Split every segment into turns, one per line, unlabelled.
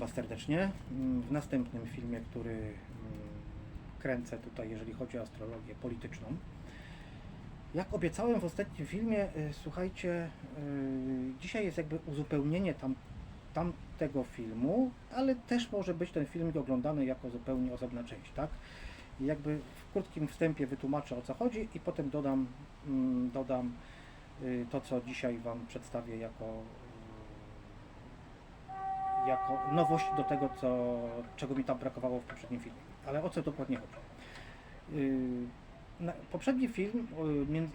Was serdecznie mm, w następnym filmie, który mm, kręcę tutaj, jeżeli chodzi o astrologię polityczną. Jak obiecałem w ostatnim filmie, y, słuchajcie, y, dzisiaj jest jakby uzupełnienie tam, tamtego filmu, ale też może być ten film oglądany jako zupełnie osobna część, tak? Jakby w krótkim wstępie wytłumaczę o co chodzi i potem dodam, mm, dodam y, to, co dzisiaj Wam przedstawię jako jako nowość do tego, co, czego mi tam brakowało w poprzednim filmie. Ale o co dokładnie chodzi? Yy, poprzedni film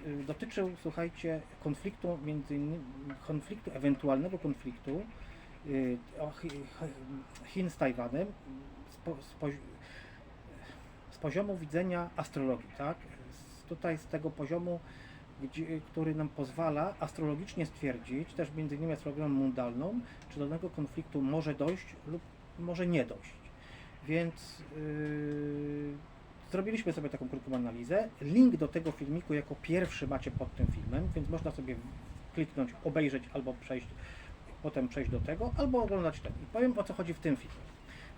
yy, dotyczył, słuchajcie, konfliktu między innymi, konfliktu, ewentualnego konfliktu yy, Chin z Tajwanem z, po, z, z poziomu widzenia astrologii, tak? Z, tutaj z tego poziomu, gdzie, który nam pozwala astrologicznie stwierdzić, też między innymi astrologią mundalną, czy do danego konfliktu może dojść lub może nie dojść. Więc yy, zrobiliśmy sobie taką krótką analizę. Link do tego filmiku jako pierwszy macie pod tym filmem, więc można sobie kliknąć, obejrzeć albo przejść, potem przejść do tego, albo oglądać ten. I powiem o co chodzi w tym filmie.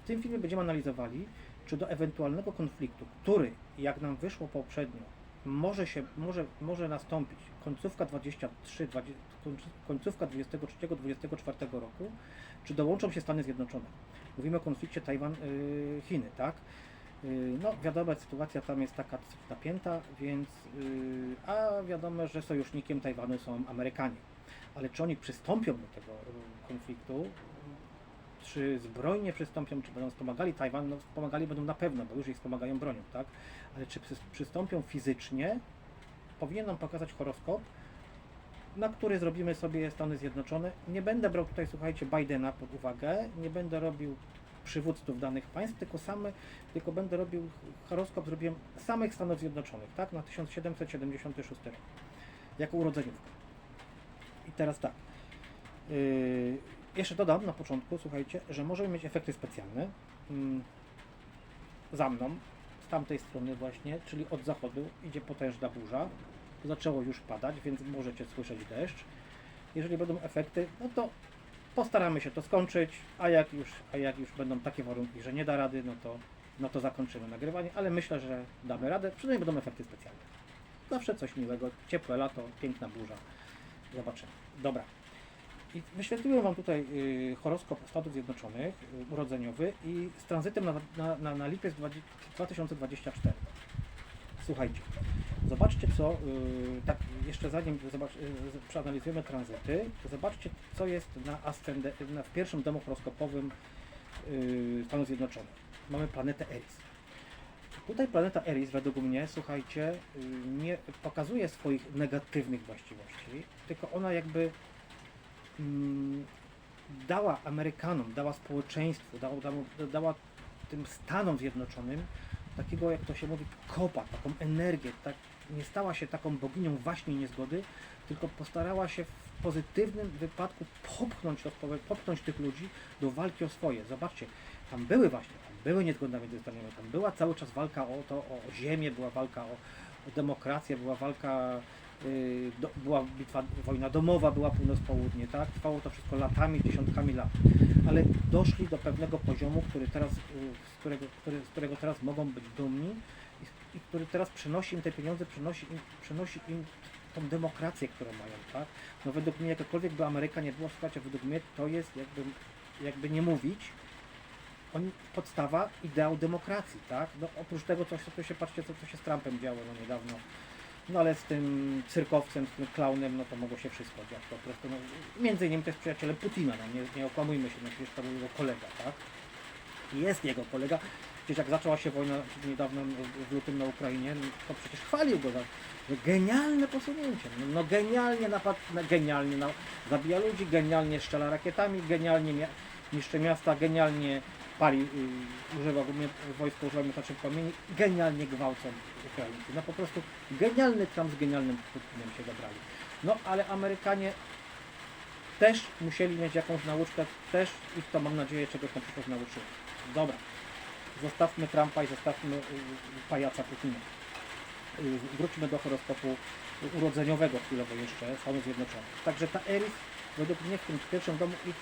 W tym filmie będziemy analizowali, czy do ewentualnego konfliktu, który, jak nam wyszło poprzednio, może się, może, może nastąpić końcówka 23, 20, końcówka 23-24 roku, czy dołączą się Stany Zjednoczone. Mówimy o konflikcie Tajwan-Chiny, tak? Yy, No, wiadomo, sytuacja tam jest taka napięta, więc, yy, a wiadomo, że sojusznikiem Tajwanu są Amerykanie. Ale czy oni przystąpią do tego konfliktu, czy zbrojnie przystąpią, czy będą wspomagali Tajwan, no wspomagali będą na pewno, bo już ich wspomagają bronią, tak? Czy przy- przystąpią fizycznie, powinien nam pokazać horoskop, na który zrobimy sobie Stany Zjednoczone. Nie będę brał tutaj, słuchajcie, Bidena pod uwagę, nie będę robił przywódców danych państw, tylko same, tylko będę robił horoskop, zrobiłem samych Stanów Zjednoczonych, tak, na 1776 rok, jako urodzeniówkę. I teraz tak, yy, jeszcze dodam na początku, słuchajcie, że możemy mieć efekty specjalne, mm, za mną, z tamtej strony właśnie, czyli od zachodu idzie potężna burza, zaczęło już padać, więc możecie słyszeć deszcz. Jeżeli będą efekty, no to postaramy się to skończyć, a jak już, a jak już będą takie warunki, że nie da rady, no to, no to zakończymy nagrywanie, ale myślę, że damy radę, przynajmniej będą efekty specjalne. Zawsze coś miłego, ciepłe lato, piękna burza. Zobaczymy. Dobra. I wyświetliłem Wam tutaj y, horoskop Stanów Zjednoczonych, y, urodzeniowy i z tranzytem na, na, na, na lipiec 20, 2024. Słuchajcie, zobaczcie co, y, tak jeszcze zanim zobacz, przeanalizujemy tranzyty, zobaczcie co jest na, ascende, na w pierwszym domu horoskopowym Stanów Zjednoczonych. Mamy planetę Eris. Tutaj planeta Eris według mnie, słuchajcie, nie pokazuje swoich negatywnych właściwości, tylko ona jakby dała Amerykanom, dała społeczeństwu, dała, dała, dała tym Stanom Zjednoczonym takiego, jak to się mówi, kopa, taką energię, tak, nie stała się taką boginią waśni i niezgody, tylko postarała się w pozytywnym wypadku popchnąć, popchnąć tych ludzi do walki o swoje. Zobaczcie, tam były właśnie, tam były niezgodne między Stanami, tam była cały czas walka o to, o ziemię, była walka o, o demokrację, była walka, do, była bitwa, wojna domowa, była północ-południe, tak? Trwało to wszystko latami, dziesiątkami lat. Ale doszli do pewnego poziomu, który teraz, yy, z, którego, który, z którego teraz mogą być dumni i, i który teraz przynosi im te pieniądze, przynosi im, przynosi im tą demokrację, którą mają, tak? No według mnie, jakakolwiek by Ameryka nie była, słuchajcie, według mnie to jest jakby, jakby nie mówić, oni, podstawa, ideał demokracji, tak? No, oprócz tego, co, co się, patrzcie, co, co się z Trumpem działo no, niedawno, no ale z tym cyrkowcem, z tym klaunem, no to mogło się wszystko dziać po prostu, no, między innymi też przyjacielem Putina, no nie, nie okłamujmy się, no przecież to był jego kolega, tak? Jest jego kolega, przecież jak zaczęła się wojna niedawno w lutym na Ukrainie, no, to przecież chwalił go za genialne posunięcie, no, no genialnie napad, no, genialnie na, zabija ludzi, genialnie strzela rakietami, genialnie mia, niszczy miasta, genialnie pali, y, używa wojsko używa miotacza płomieni, genialnie gwałcą Ukraińcy. No po prostu genialny Trump z genialnym Putinem się dobrali. No ale Amerykanie też musieli mieć jakąś nauczkę, też ich to mam nadzieję czegoś na przyszłość nauczyło. Dobra, zostawmy Trumpa i zostawmy y, pajaca Putina. Y, Wróćmy do horoskopu urodzeniowego chwilowo jeszcze Stanów Zjednoczonych. Także ta Eris według mnie w tym pierwszym domu ich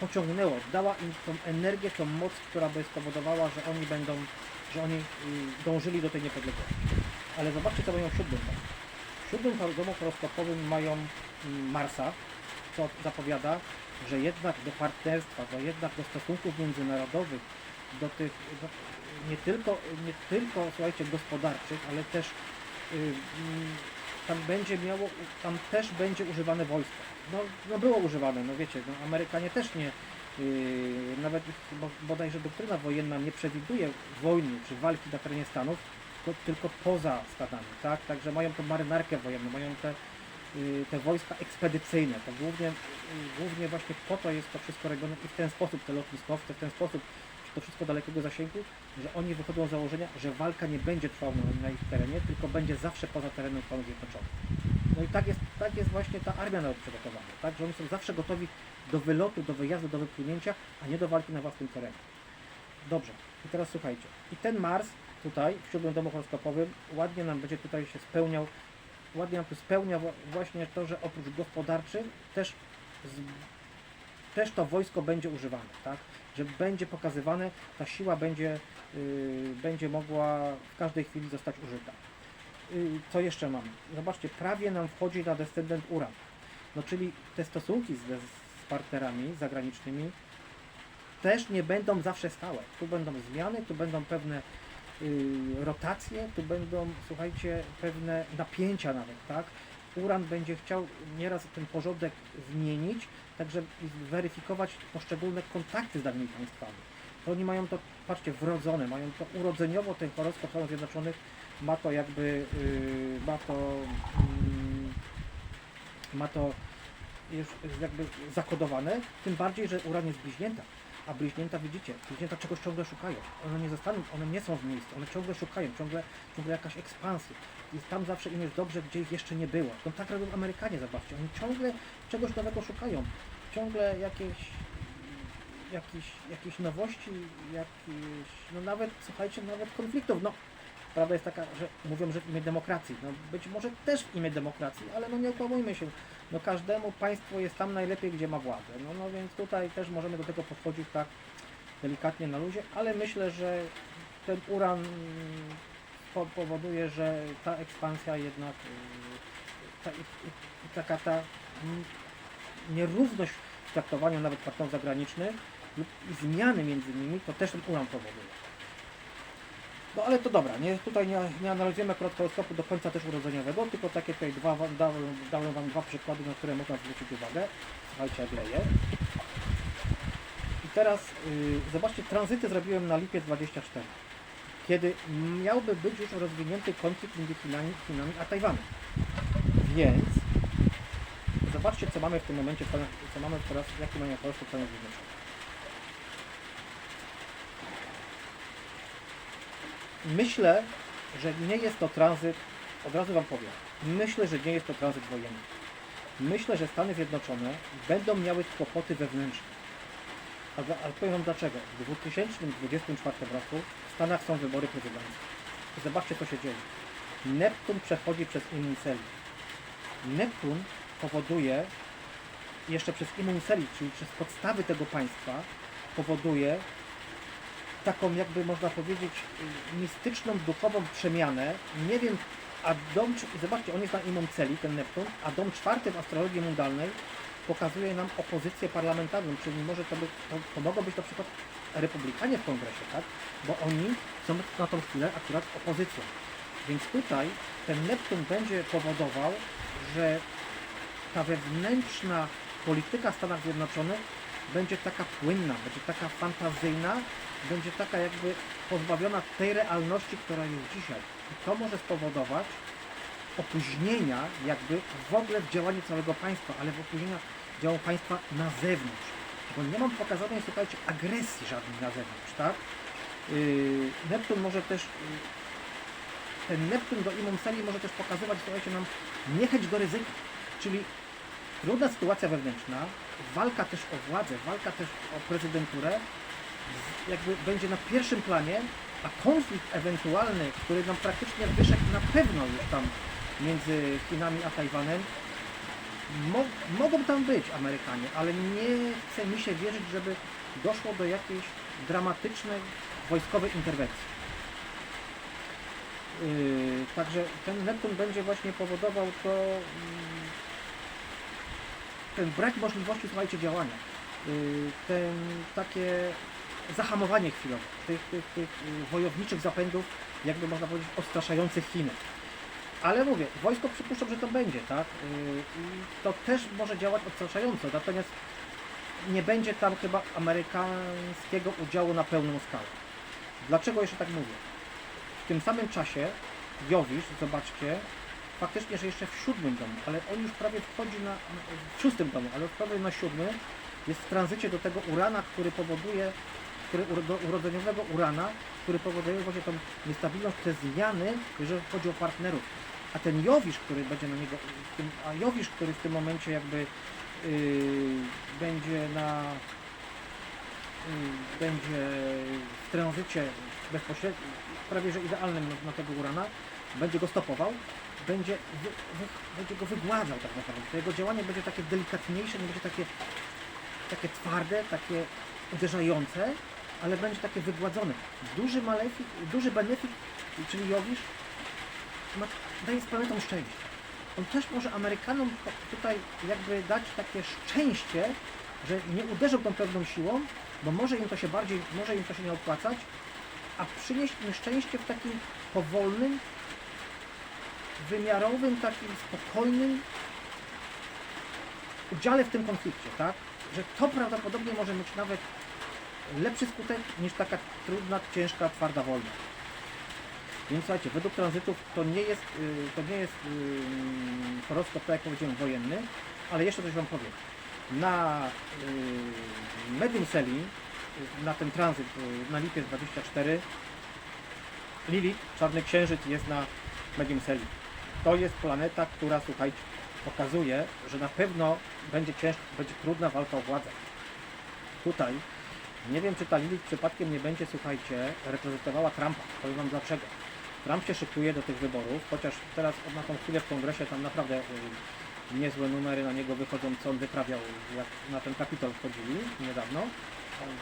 pociągnęło, dała im tą energię, tą moc, która by spowodowała, że oni będą, że oni y, dążyli do tej niepodległości. Ale zobaczcie, co mają w siódmym domu. W siódmym domu horoskopowym mają mm, Marsa, co zapowiada, że jednak do partnerstwa, że jednak do stosunków międzynarodowych, do tych do, nie, tylko, nie tylko, słuchajcie, gospodarczych, ale też y, mm, tam będzie miało, tam też będzie używane wojsko. No, no było używane, no wiecie, no Amerykanie też nie, yy, nawet bo, bodajże doktryna wojenna nie przewiduje wojny czy walki na terenie Stanów, tylko, tylko poza Stanami, tak? Także mają tą marynarkę wojenną, mają te, yy, te wojska ekspedycyjne, to głównie, yy, głównie właśnie po to jest to wszystko robione i w ten sposób te lotniskowce, w ten sposób to wszystko dalekiego zasięgu, że oni wychodzą z założenia, że walka nie będzie trwała na, ich terenie, tylko będzie zawsze poza terenem Stanów Zjednoczonych. No i tak jest, tak jest właśnie ta armia nawet przygotowana, tak? Że oni są zawsze gotowi do wylotu, do wyjazdu, do wypłynięcia, a nie do walki na własnym terenie. Dobrze, i teraz słuchajcie. I ten Mars tutaj, w siódmym domu horoskopowym, ładnie nam będzie tutaj się spełniał, ładnie nam tu spełnia właśnie to, że oprócz gospodarczych też, też to wojsko będzie używane, tak? Że będzie pokazywane, ta siła będzie, yy, będzie mogła w każdej chwili zostać użyta. Yy, co jeszcze mamy? Zobaczcie, prawie nam wchodzi na descendent Uran. No czyli te stosunki z, z partnerami zagranicznymi też nie będą zawsze stałe. Tu będą zmiany, tu będą pewne yy, rotacje, tu będą, słuchajcie, pewne napięcia nawet, tak? Uran będzie chciał nieraz ten porządek zmienić, tak żeby weryfikować poszczególne kontakty z danymi państwami. To oni mają to, patrzcie, wrodzone, mają to urodzeniowo, ten horoskop Stanów Zjednoczonych ma to jakby, yy, ma to, mm, ma to już jakby zakodowane, tym bardziej, że uran jest bliźnięta. A bliźnięta widzicie, bliźnięta czegoś ciągle szukają. One nie zostaną, one nie są w miejscu, one ciągle szukają, ciągle, ciągle jakaś ekspansja. I tam zawsze im jest dobrze, gdzie ich jeszcze nie było. No tak robią Amerykanie, zobaczcie. Oni ciągle czegoś nowego szukają. Ciągle jakieś, jakieś, jakieś nowości, jakieś, no nawet, słuchajcie, nawet konfliktów. No, prawda jest taka, że mówią, że w imię demokracji. No być może też w imię demokracji, ale no nie okłamujmy się. No każdemu państwo jest tam najlepiej, gdzie ma władzę. No, no więc tutaj też możemy do tego podchodzić tak delikatnie na luzie, ale myślę, że ten uran mm, po, powoduje, że ta ekspansja jednak yy, ta, taka ta mm, nierówność w traktowaniu nawet partnerów zagranicznych lub zmiany między nimi, to też ten uran powoduje. No ale to dobra, nie, tutaj nie, nie analizujemy akurat horoskopu do końca też urodzeniowego, tylko takie tutaj dwa, dałem, dałem Wam dwa przykłady, na które można zwrócić uwagę. Słuchajcie, jak leje. I teraz y, zobaczcie, tranzyty zrobiłem na lipiec 24, kiedy miałby być już rozwinięty konflikt między Chinami, Chinami a Tajwanem. Więc zobaczcie, co mamy w tym momencie, co mamy teraz, jaki mamy horoskop Stanów Zjednoczonych. Myślę, że nie jest to tranzyt, od razu Wam powiem, myślę, że nie jest to tranzyt wojenny. Myślę, że Stany Zjednoczone będą miały kłopoty wewnętrzne. Ale powiem Wam dlaczego. W 2024 roku w Stanach są wybory prezydenckie. Zobaczcie, co się dzieje. Neptun przechodzi przez Immunceli. Neptun powoduje, jeszcze przez Immunceli, czyli przez podstawy tego państwa, powoduje taką jakby można powiedzieć mistyczną, duchową przemianę. Nie wiem, a dom, cz- zobaczcie, on jest na imum celi, ten Neptun, a dom czwarty w astrologii mundalnej pokazuje nam opozycję parlamentarną, czyli może to, by, to, to mogą być na przykład republikanie w kongresie, tak? Bo oni są na tą chwilę akurat opozycją. Więc tutaj ten Neptun będzie powodował, że ta wewnętrzna polityka Stanów Zjednoczonych będzie taka płynna, będzie taka fantazyjna, będzie taka jakby pozbawiona tej realności, która jest dzisiaj. I to może spowodować opóźnienia jakby w ogóle w działaniu całego państwa, ale w opóźnienia działu państwa na zewnątrz. Bo nie mam pokazanej, słuchajcie, agresji żadnej na zewnątrz, tak? Yy, Neptun może też, yy, ten Neptun do imum celi może też pokazywać, słuchajcie, nam niechęć do ryzyka, czyli trudna sytuacja wewnętrzna, walka też o władzę, walka też o prezydenturę, jakby będzie na pierwszym planie, a konflikt ewentualny, który nam praktycznie wyszedł na pewno już tam między Chinami a Tajwanem, Mo mogą tam być Amerykanie, ale nie chce mi się wierzyć, żeby doszło do jakiejś dramatycznej wojskowej interwencji. Yy, także ten Neptun będzie właśnie powodował to mm, ten brak możliwości, słuchajcie, działania. Yy, ten takie zahamowanie chwilowe tych, tych, tych yy, wojowniczych zapędów, jakby można powiedzieć, odstraszających Chiny. Ale mówię, wojsko przypuszczam, że to będzie, tak? Yy, I to też może działać odstraszająco, natomiast nie będzie tam chyba amerykańskiego udziału na pełną skalę. Dlaczego jeszcze tak mówię? W tym samym czasie Jowisz, zobaczcie, faktycznie, że jeszcze w siódmym domu, ale on już prawie wchodzi na, w szóstym domu, ale prawie na siódmy jest w tranzycie do tego urana, który powoduje, który, do urodzeniowego urana, który powoduje właśnie tą niestabilność, te zmiany, jeżeli chodzi o partnerów. A ten Jowisz, który będzie na niego, tym, a Jowisz, który w tym momencie jakby yy, będzie na yy, będzie w tranzycie bezpośrednio, prawie że idealnym na, na tego Urana, będzie go stopował, będzie, wy, wy, będzie go wygładzał tak naprawdę. To jego działanie będzie takie delikatniejsze, nie będzie takie, takie twarde, takie uderzające, ale będzie takie wygładzone. Duży malefik, duży benefit, czyli Jowisz, ma, daje z planetą szczęście. On też może Amerykanom tutaj jakby dać takie szczęście, że nie uderzą tą pewną siłą, bo może im to się bardziej, może im to się nie opłacać, a przynieść im szczęście w takim powolnym, wymiarowym, takim spokojnym udziale w tym konflikcie, tak? Że to prawdopodobnie może mieć nawet lepszy skutek niż taka trudna, ciężka, twarda wojna. Więc słuchajcie, według tranzytów to nie jest, y, to nie jest yy, horoskop, tak jak powiedziałem, wojenny, ale jeszcze coś Wam powiem. Na yy, Medium Seli, y, na ten tranzyt y, na lipiec 24, Lilith, Czarny Księżyc jest na Medium Seli. To jest planeta, która, słuchajcie, pokazuje, że na pewno będzie ciężko, będzie trudna walka o władzę. Tutaj nie wiem, czy ta Lilith przypadkiem nie będzie, słuchajcie, reprezentowała Trumpa. Powiem Wam dlaczego. Trump się szykuje do tych wyborów, chociaż teraz na tą chwilę w kongresie tam naprawdę y, niezłe numery na niego wychodzą, co on wyprawiał, jak na ten kapitol wchodzili niedawno,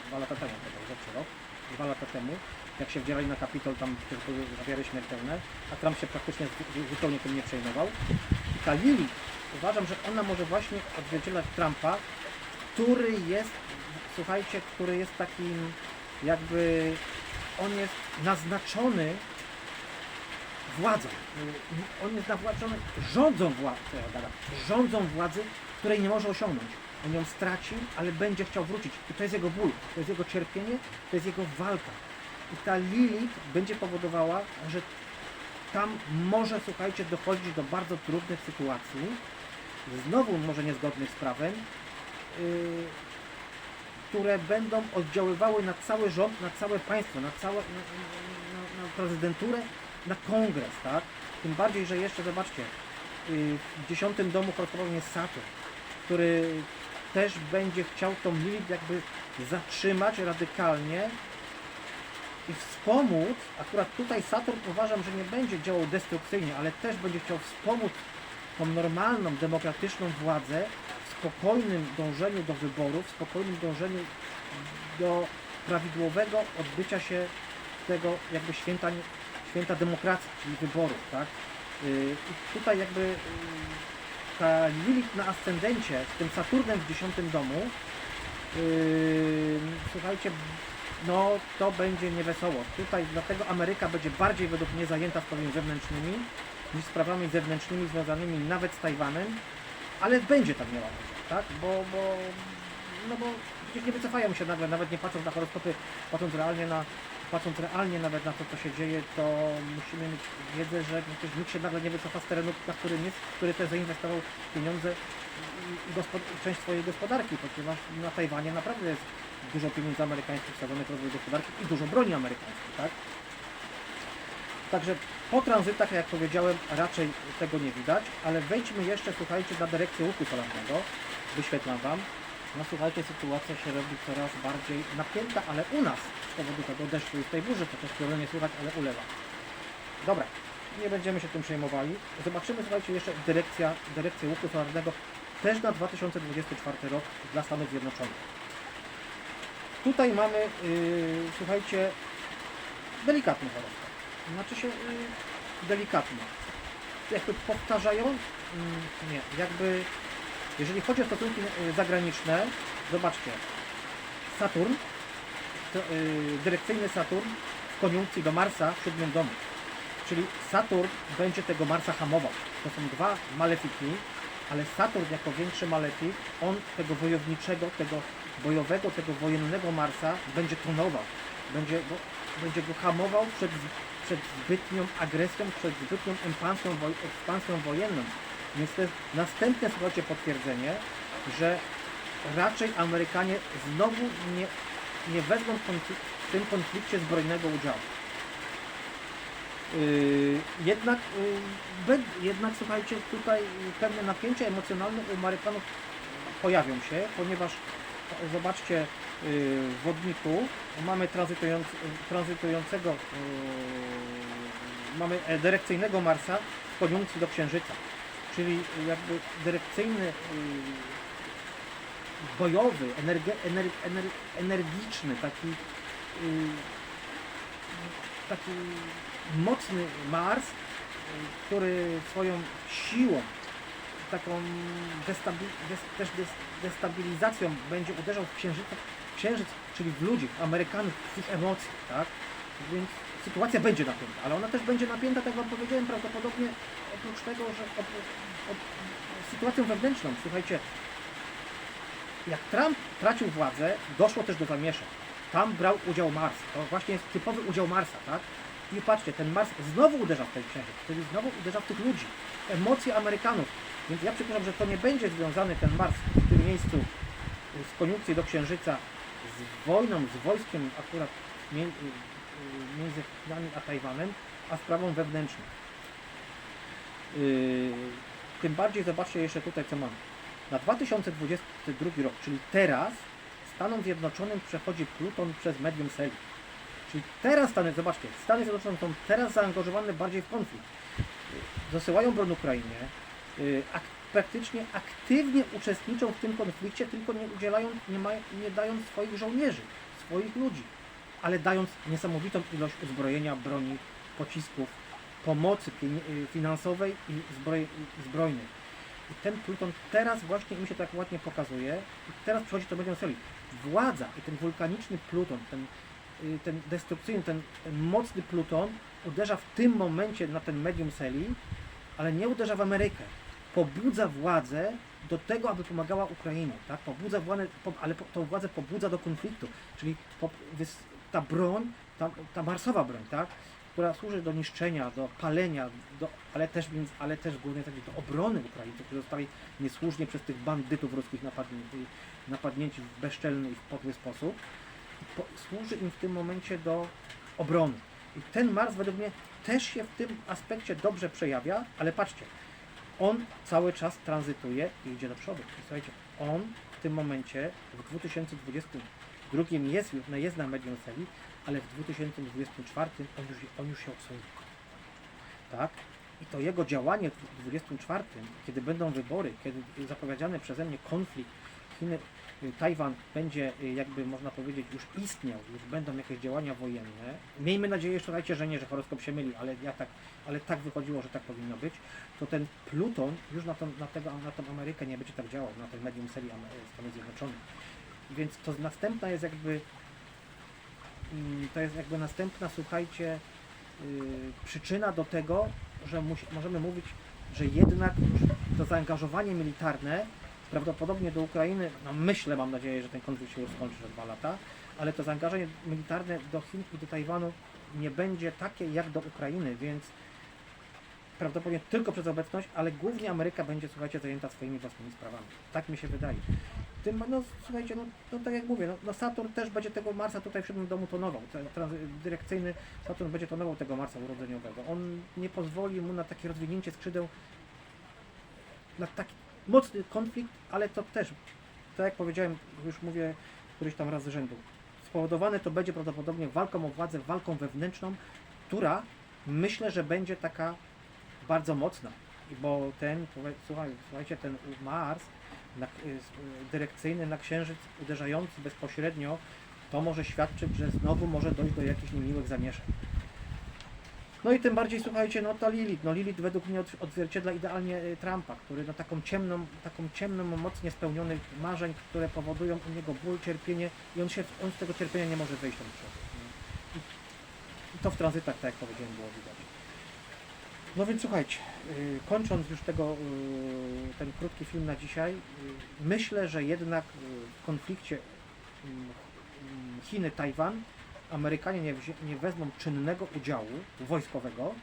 dwa lata temu, to był rok, dwa lata temu, jak się wdzierali na kapitol, tam były zawiary śmiertelne, a Trump się praktycznie zu- zupełnie tym nie przejmował. I ta Lilith, uważam, że ona może właśnie odzwierciedlać Trumpa, który jest, słuchajcie, który jest takim jakby, on jest naznaczony władzą. On jest nawładzony rządzą władzy, rządzą władzy, której nie może osiągnąć. On ją straci, ale będzie chciał wrócić. I to jest jego ból, to jest jego cierpienie, to jest jego walka. I ta Lilith będzie powodowała, że tam może, słuchajcie, dochodzić do bardzo trudnych sytuacji, znowu może niezgodnych z prawem, yy, które będą oddziaływały na cały rząd, na całe państwo, na całe, na, na, na prezydenturę, na kongres, tak? Tym bardziej, że jeszcze zobaczcie, yy, w dziesiątym domu prawdopodobnie jest Saturn, który też będzie chciał tą Lilith jakby zatrzymać radykalnie i wspomóc, akurat tutaj Saturn uważam, że nie będzie działał destrukcyjnie, ale też będzie chciał wspomóc tą normalną, demokratyczną władzę w spokojnym dążeniu do wyborów, w spokojnym dążeniu do prawidłowego odbycia się tego jakby święta, święta demokracji, czyli wyborów, tak? Yy, I tutaj jakby yy, ta Lilith na ascendencie z tym Saturnem w dziesiątym domu, yy, słuchajcie, no to będzie niewesoło. Tutaj dlatego Ameryka będzie bardziej według mnie zajęta sprawami wewnętrznymi niż sprawami zewnętrznymi związanymi nawet z Tajwanem, ale będzie tam miała tak? Bo, bo, no bo przecież nie wycofają się nagle, nawet nie patrząc na horoskopy, patrząc realnie na, patrząc realnie nawet na to, co się dzieje, to musimy mieć wiedzę, że przecież nikt się nagle nie wycofa z terenu, na którym jest, który też zainwestował pieniądze część swojej gospodarki, ponieważ na Tajwanie naprawdę jest dużo pieniędzy amerykańskich wsadzonych w rozwój gospodarki i dużo broni amerykańskiej, tak? Także po tranzytach, jak powiedziałem, raczej tego nie widać, ale wejdźmy jeszcze, słuchajcie, na dyrekcję łuku solarnego. Wyświetlam Wam. No słuchajcie, sytuacja się robi coraz bardziej napięta, ale u nas z powodu tego deszczu i tej burzy, chociaż wiele nie słychać, ale ulewa. Dobra, nie będziemy się tym przejmowali. Zobaczymy, słuchajcie, jeszcze dyrekcja, dyrekcję łuku solarnego też na 2024 rok dla Stanów Zjednoczonych. Tutaj mamy, yy, słuchajcie, delikatny horoskop. Znaczy się yy, delikatny. Jakby powtarzają, mm, nie, jakby jeżeli chodzi o stosunki yy, zagraniczne, zobaczcie, Saturn, to, yy, dyrekcyjny Saturn w koniunkcji do Marsa w siódmym domu. Czyli Saturn będzie tego Marsa hamował. To są dwa malefiki, ale Saturn jako większy malefik, on tego wojowniczego, tego bojowego, tego wojennego Marsa będzie tonował. Będzie go, będzie go hamował przed, przed zbytnią agresją, przed zbytnią ekspansją, woj, ekspansją wojenną. Więc to jest następne, słuchajcie, potwierdzenie, że raczej Amerykanie znowu nie, nie wezmą w tym konflikcie zbrojnego udziału. Yy, jednak, be- jednak słuchajcie, tutaj pewne napięcia emocjonalne u Amerykanów pojawią się, ponieważ e, zobaczcie yy, w wodniku mamy tranzytując, tranzytującego, mamy e, dyrekcyjnego Marsa w koniunkcji do Księżyca, czyli jakby dyrekcyjny bojowy, energe, ener, ener, energiczny, taki taki mocny Mars, który swoją siłą, taką destabi, des, też des, destabilizacją będzie uderzał w księżyc, księżyc, czyli w ludzi, w Amerykanów, w ich emocje, tak? Więc sytuacja będzie napięta, ale ona też będzie napięta, tak Wam powiedziałem, prawdopodobnie oprócz tego, że sytuacją wewnętrzną, słuchajcie, jak Trump tracił władzę, doszło też do zamieszek. Tam brał udział Mars. To właśnie jest typowy udział Marsa, tak? I patrzcie, ten Mars znowu uderza w ten księżyc, czyli znowu uderza w tych ludzi. Emocje Amerykanów. Więc ja przypuszczam, że to nie będzie związany ten Mars w tym miejscu y, z koniunkcji do księżyca z wojną, z wojskiem akurat y, y, między Chinami a Tajwanem, a sprawą wewnętrzną. Tym bardziej zobaczcie jeszcze tutaj co mamy. Na 2022 rok, czyli teraz, Stanom Zjednoczonym przechodzi Pluton przez medium Celi. Czyli teraz Stany, zobaczcie, Stany Zjednoczone są teraz zaangażowane bardziej w konflikt. Dosyłają broń Ukrainie, yy, ak praktycznie aktywnie uczestniczą w tym konflikcie, tylko nie udzielają, nie, mają, nie dając swoich żołnierzy, swoich ludzi, ale dając niesamowitą ilość uzbrojenia, broni, pocisków, pomocy yy, finansowej i zbroj, zbrojnej. I ten Pluton teraz właśnie im się tak ładnie pokazuje i teraz przychodzi to medium soli. Władza i ten wulkaniczny Pluton, ten, y, ten destrukcyjny, ten, mocny Pluton uderza w tym momencie na ten medium seli, ale nie uderza w Amerykę. Pobudza władzę do tego, aby pomagała Ukrainie, tak? Pobudza władzę, ale tą władzę pobudza do konfliktu, czyli ta broń, ta, ta marsowa broń, tak? która służy do niszczenia, do palenia, do, ale, też, ale też głównie do obrony Ukraińców, którzy zostali niesłusznie przez tych bandytów ruskich napadnięci, napadnięci w bezczelny i w podły sposób. Służy im w tym momencie do obrony. I ten Mars według mnie też się w tym aspekcie dobrze przejawia, ale patrzcie, on cały czas tranzytuje i idzie do przodu. I słuchajcie, on w tym momencie w 2022 jest, no jest na medium celi, ale w 2024 on już, on już się odsunie. Tak? I to jego działanie w 2024, kiedy będą wybory, kiedy zapowiedziany przeze mnie konflikt Chiny, y, Tajwan będzie y, jakby można powiedzieć już istniał, już będą jakieś działania wojenne. Miejmy nadzieję, słuchajcie, że nie, że horoskop się myli, ale ja tak, ale tak wychodziło, że tak powinno być. To ten Pluton już na, tą, na, tego, na tą Amerykę nie będzie tak działał, na ten medium serii Amery- Stanów Zjednoczonych. Więc to następna jest jakby Mm, to jest jakby następna, słuchajcie, przyczyna do tego, że możemy mówić, że jednak to zaangażowanie militarne prawdopodobnie do Ukrainy, no myślę, mam nadzieję, że ten konflikt się już skończy za dwa lata, ale to zaangażowanie militarne do Chin i do Tajwanu nie będzie takie jak do Ukrainy, więc prawdopodobnie tylko przez obecność, ale głównie Ameryka będzie, słuchajcie, zajęta swoimi własnymi sprawami. Tak mi się wydaje. Tym, no słuchajcie, no, no tak jak mówię, no, no Saturn też będzie tego Marsa tutaj w siódmym domu tonował. Trans, dyrekcyjny Saturn będzie tonował tego Marsa urodzeniowego. On nie pozwoli mu na takie rozwinięcie skrzydeł, na taki mocny konflikt, ale to też, tak jak powiedziałem, już mówię któryś tam raz z rzędu, spowodowane to będzie prawdopodobnie walką o władzę, walką wewnętrzną, która myślę, że będzie taka bardzo mocna. Bo ten, słuchaj- słuchajcie, ten Mars na, s- y, dyrekcyjny na księżyc uderzający bezpośrednio, to może świadczyć, że znowu może dojść do jakichś niemiłych zamieszek. No i tym bardziej słuchajcie, no to Lilith. No Lilith według mnie od- odzwierciedla idealnie y, Trumpa, który no taką ciemną, taką ciemną, mocnie spełnionych marzeń, które powodują u niego ból, cierpienie i on się on z tego cierpienia nie może wyjść do przodu. I- to w tranzytach, tak jak powiedziałem, było widać. No więc słuchajcie, y, kończąc już tego, y, ten krótki film na dzisiaj, y, myślę, że jednak w konflikcie mm, mm, Chiny-Tajwan Amerykanie nie, wzi- nie wezmą czynnego udziału wojskowego,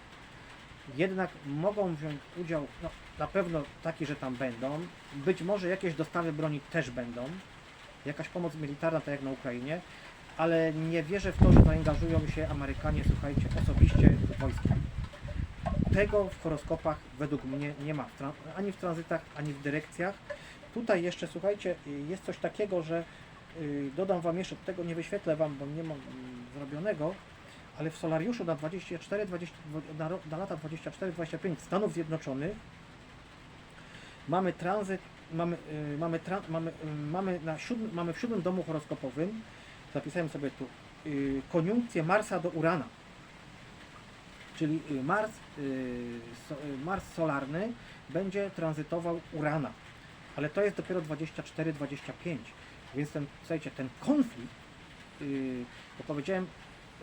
jednak mogą wziąć udział, no, na pewno taki, że tam będą, być może jakieś dostawy broni też będą, jakaś pomoc militarna, tak jak na Ukrainie, ale nie wierzę w to, że zaangażują się Amerykanie, słuchajcie, osobiście w. Tego w horoskopach według mnie nie ma, w ani w tranzytach, ani w dyrekcjach. Tutaj jeszcze, słuchajcie, jest coś takiego, że y, dodam Wam jeszcze, tego nie wyświetlę Wam, bo nie mam zrobionego, ale w solariuszu na 24, 20, na, na lata 24-25 Stanów Zjednoczonych mamy tranzyt, mamy, y, mamy, tra, mamy, y, mamy, na siódmym, mamy w siódmym domu horoskopowym, zapisałem sobie tu, y, koniunkcję Marsa do Urana. Czyli y, Mars, Mars solarny będzie tranzytował Urana. Ale to jest dopiero 24-25. Więc ten, słuchajcie, ten konflikt, yy, bo powiedziałem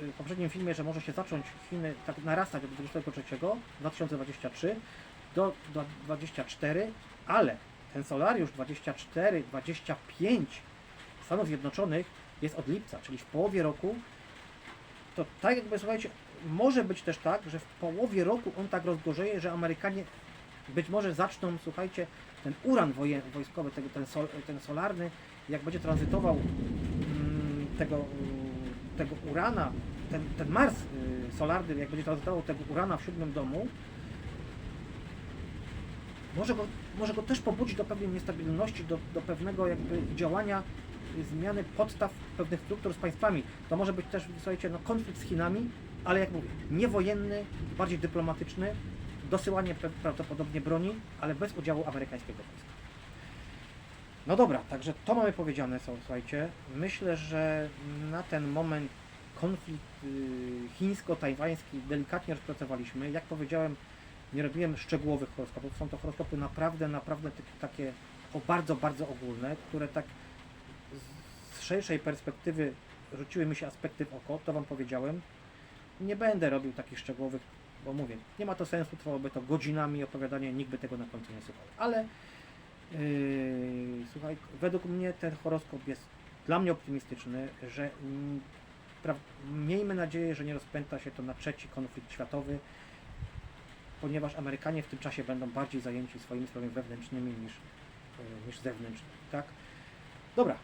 yy, w poprzednim filmie, że może się zacząć Chiny tak narastać od 23 2023 do, do 24, ale ten solariusz 24-25 Stanów Zjednoczonych jest od lipca, czyli w połowie roku. To tak jakby, słuchajcie, może być też tak, że w połowie roku on tak rozgorzeje, że Amerykanie być może zaczną, słuchajcie, ten uran wojskowy, ten, sol, ten solarny, jak będzie tranzytował tego, tego urana, ten, ten Mars y, solarny, jak będzie tranzytował tego urana w siódmym domu, może go, może go też pobudzić do pewnej niestabilności, do, do pewnego jakby działania, y, zmiany podstaw pewnych struktur z państwami. To może być też, słuchajcie, no, konflikt z Chinami, ale jak mówię, nie wojenny, bardziej dyplomatyczny, dosyłanie prawdopodobnie broni, ale bez udziału amerykańskiego wojska. No dobra, także to mamy powiedziane, są, słuchajcie. Myślę, że na ten moment konflikt y, chińsko-tajwański delikatnie rozpracowaliśmy. Jak powiedziałem, nie robiłem szczegółowych horoskopów. Są to horoskopy naprawdę, naprawdę takie- o bardzo, bardzo ogólne, które tak z szerszej perspektywy rzuciły mi się aspekty w oko, to Wam powiedziałem. Nie będę robił takich szczegółowych, bo mówię, nie ma to sensu, trwałoby to godzinami opowiadanie, nikt by tego na końcu nie słuchał. Ale Yy, słuchaj, według mnie ten horoskop jest dla mnie optymistyczny, że pra, miejmy nadzieję, że nie rozpęta się to na trzeci konflikt światowy, ponieważ Amerykanie w tym czasie będą bardziej zajęci swoimi sprawami wewnętrznymi niż, yy, niż zewnętrznymi, tak? Dobra,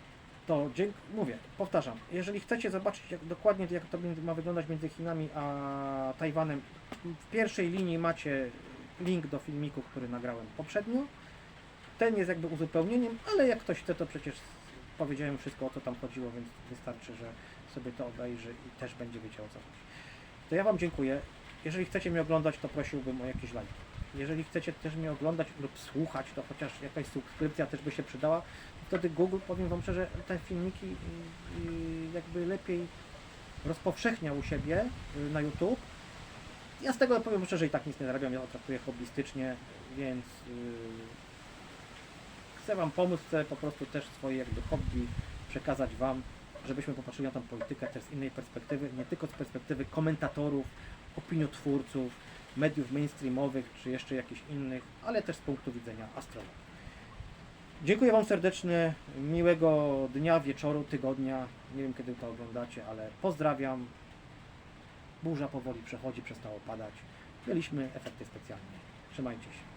to dzięk, mówię, powtarzam, jeżeli chcecie zobaczyć jak, dokładnie jak to ma wyglądać między Chinami a Tajwanem, w pierwszej linii macie link do filmiku, który nagrałem poprzednio. Ten jest jakby uzupełnieniem, ale jak ktoś chce, to przecież powiedziałem wszystko o co tam chodziło, więc wystarczy, że sobie to obejrzy i też będzie wiedział o co chodzi. To ja Wam dziękuję. Jeżeli chcecie mnie oglądać, to prosiłbym o jakieś lajki. Jeżeli chcecie też mnie oglądać lub słuchać, to chociaż jakaś subskrypcja też by się przydała. Wtedy Google, powiem Wam szczerze, te filmiki y, y, jakby lepiej rozpowszechniał u siebie y, na YouTube. Ja z tego powiem szczerze i tak nic nie zarabiam, ja to traktuję hobbystycznie, więc yy, chcę Wam pomóc, chcę po prostu też swoje jakby hobby przekazać Wam, żebyśmy popatrzyli na tą politykę też z innej perspektywy, nie tylko z perspektywy komentatorów, opiniotwórców, mediów mainstreamowych, czy jeszcze jakichś innych, ale też z punktu widzenia astrologii. Dziękuję Wam serdecznie, miłego dnia, wieczoru, tygodnia, nie wiem kiedy to oglądacie, ale pozdrawiam. Burza powoli przechodzi, przestało padać. Mieliśmy efekty specjalne. Trzymajcie się.